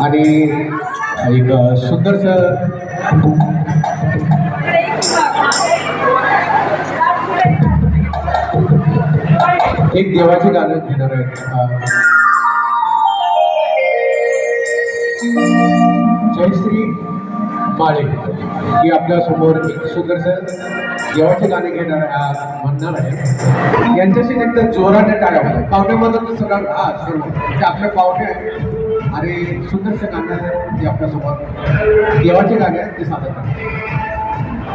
आणि एक सुंदरसं एक देवाची गाणं घेणार आहेत. जयश्री माळे. ही आपल्यासमोर एक सुंदरसं देवाचे गाणे घेणार म्हणणार आहे. यांच्याशी एकदा जोराने टाळ्या पाहुण्यामध्ये सगळं हा आपल्या आपले आहेत. आणि सुंदरशे गाणं आहेत जे आपल्यासोबत देवाचे गाणे आहेत ते सादर करतात.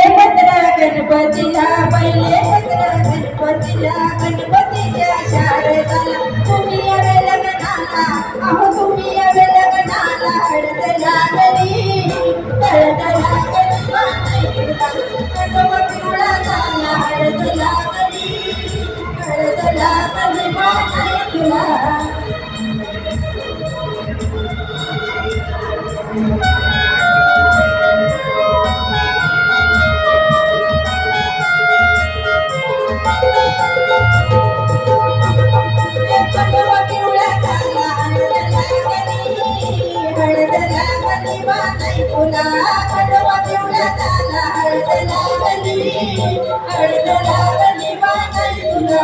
गणपतीला पहिले गणपतीला गणपतीच्या शारदाला. तुम्ही यावे लग्नाला अहो तुम्ही लग्नाला. అడుగులాగ నివాదైతున్నా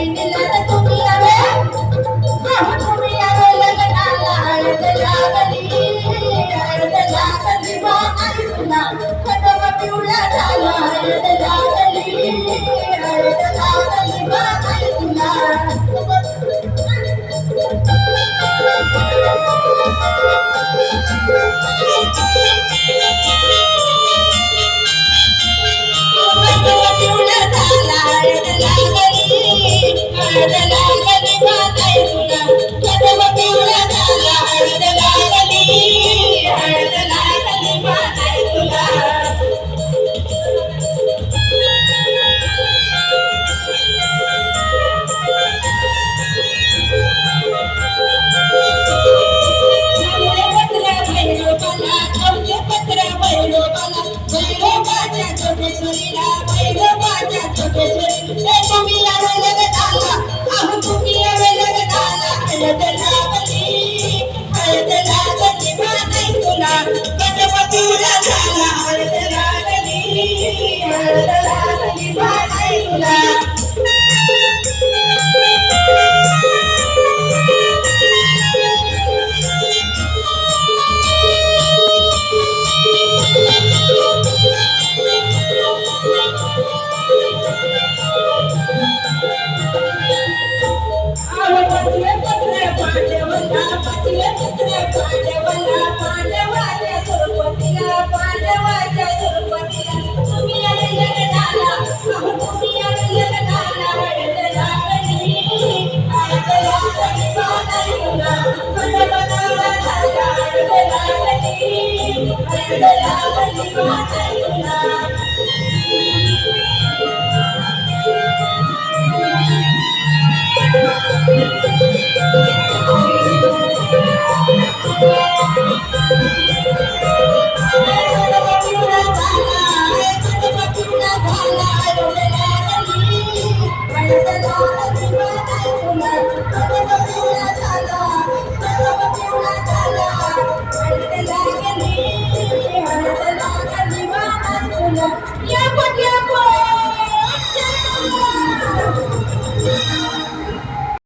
Thank you. de तुला